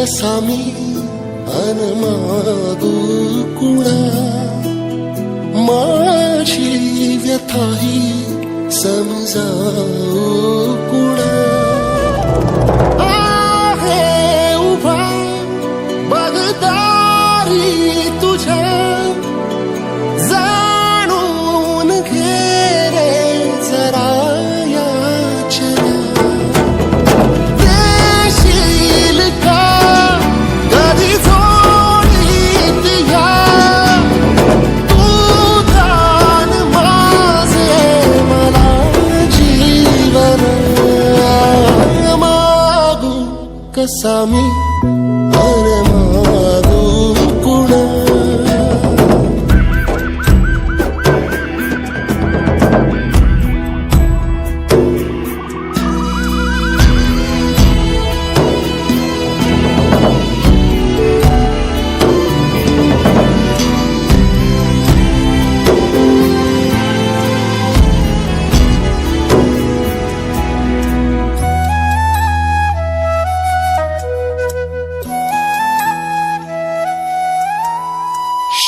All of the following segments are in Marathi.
कसा मी अनमागू कुणा माझी व्यथाही समजा कुणा आहे उभा बगदारी तुझ्या कसा मी अरे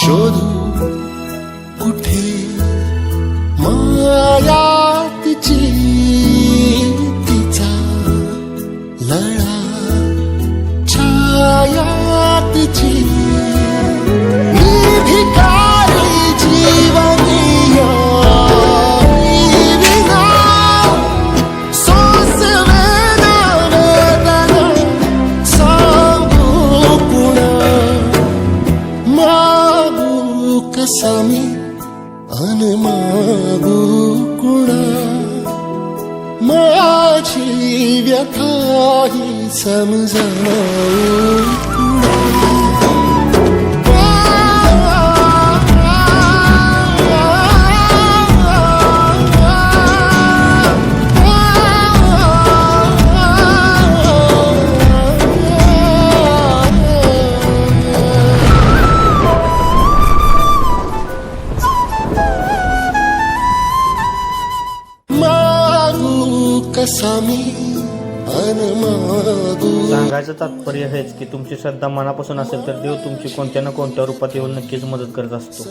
मागू कुणा मागू कसा मी अन मागू कुणा माझी व्यथाही समजावू मागू कसा मी सांगायचं तात्पर्य हेच की तुमची श्रद्धा मनापासून असेल तर देव तुमची कोणत्या ना कोणत्या रूपात येऊन नक्कीच मदत करत असतो.